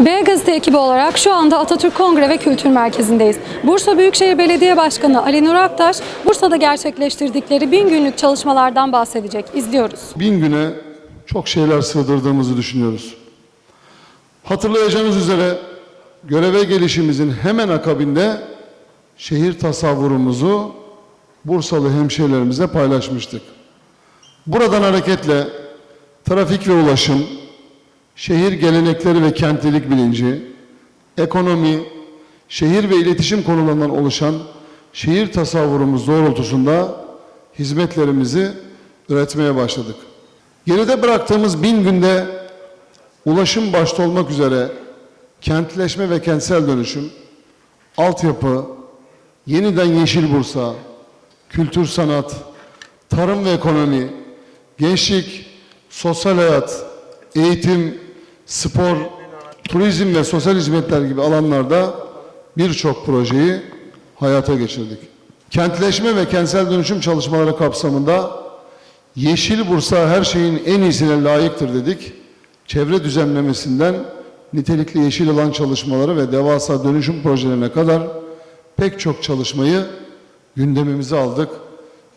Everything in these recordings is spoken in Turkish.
B Gazete ekibi olarak şu anda Atatürk Kongre ve Kültür Merkezi'ndeyiz. Bursa Büyükşehir Belediye Başkanı Ali Nur Aktaş, Bursa'da gerçekleştirdikleri bin günlük çalışmalardan bahsedecek. İzliyoruz. bin güne çok şeyler sığdırdığımızı düşünüyoruz. Hatırlayacağınız üzere göreve gelişimizin hemen akabinde şehir tasavvurumuzu Bursalı hemşehrilerimize paylaşmıştık. Buradan hareketle trafik ve ulaşım, şehir gelenekleri ve kentlilik bilinci, ekonomi, şehir ve iletişim konularından oluşan şehir tasavvurumuz doğrultusunda hizmetlerimizi üretmeye başladık. Geride bıraktığımız bin günde ulaşım başta olmak üzere kentleşme ve kentsel dönüşüm, altyapı, yeniden Yeşil Bursa, kültür sanat, tarım ve ekonomi, gençlik, sosyal hayat, eğitim, spor, turizm ve sosyal hizmetler gibi alanlarda birçok projeyi hayata geçirdik. Kentleşme ve kentsel dönüşüm çalışmaları kapsamında Yeşil Bursa her şeyin en iyisine layıktır dedik. Çevre düzenlemesinden nitelikli yeşil alan çalışmaları ve devasa dönüşüm projelerine kadar pek çok çalışmayı gündemimize aldık.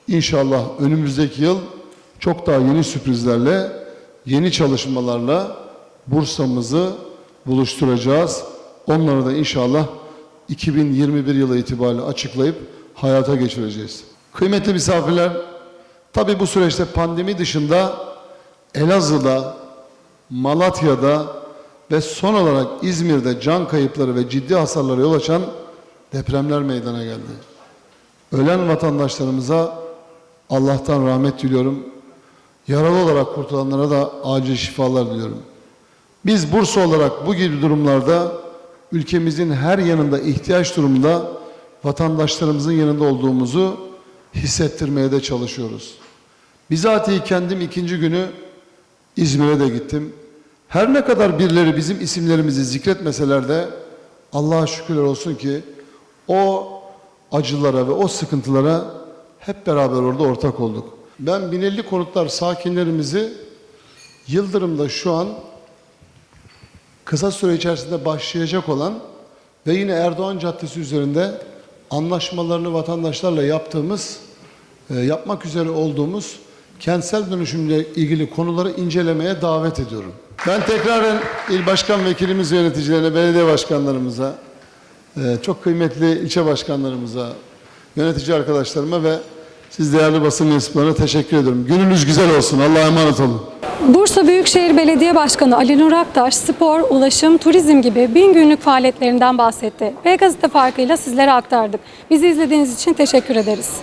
İnşallah önümüzdeki yıl çok daha yeni sürprizlerle, yeni çalışmalarla Bursa'mızı buluşturacağız. Onları da inşallah 2021 yılı itibariyle açıklayıp hayata geçireceğiz. Kıymetli misafirler, tabi bu süreçte pandemi dışında Elazığ'da, Malatya'da ve son olarak İzmir'de can kayıpları ve ciddi hasarlara yol açan depremler meydana geldi. Ölen vatandaşlarımıza Allah'tan rahmet diliyorum. Yaralı olarak kurtulanlara da acil şifalar diliyorum. Biz Bursa olarak bu gibi durumlarda ülkemizin her yanında ihtiyaç durumunda vatandaşlarımızın yanında olduğumuzu hissettirmeye de çalışıyoruz. Bizatihi kendim ikinci günü İzmir'e de gittim. Her ne kadar birileri bizim isimlerimizi zikretmeseler de Allah'a şükürler olsun ki o acılara ve o sıkıntılara hep beraber orada ortak olduk. Ben Binelli Konutlar sakinlerimizi Yıldırım'da şu an kısa süre içerisinde başlayacak olan ve yine Erdoğan Caddesi üzerinde anlaşmalarını vatandaşlarla yaptığımız, e, yapmak üzere olduğumuz kentsel dönüşümle ilgili konuları incelemeye davet ediyorum. Ben tekraren il başkan vekilimiz ve yöneticilerine, belediye başkanlarımıza, e, çok kıymetli ilçe başkanlarımıza, yönetici arkadaşlarıma ve siz değerli basın mensuplarına teşekkür ediyorum. Gününüz güzel olsun. Allah'a emanet olun. Bursa Büyükşehir Belediye Başkanı Ali Nur Aktaş, spor, ulaşım, turizm gibi bin günlük faaliyetlerinden bahsetti. B Gazete farkıyla sizlere aktardık. Bizi izlediğiniz için teşekkür ederiz.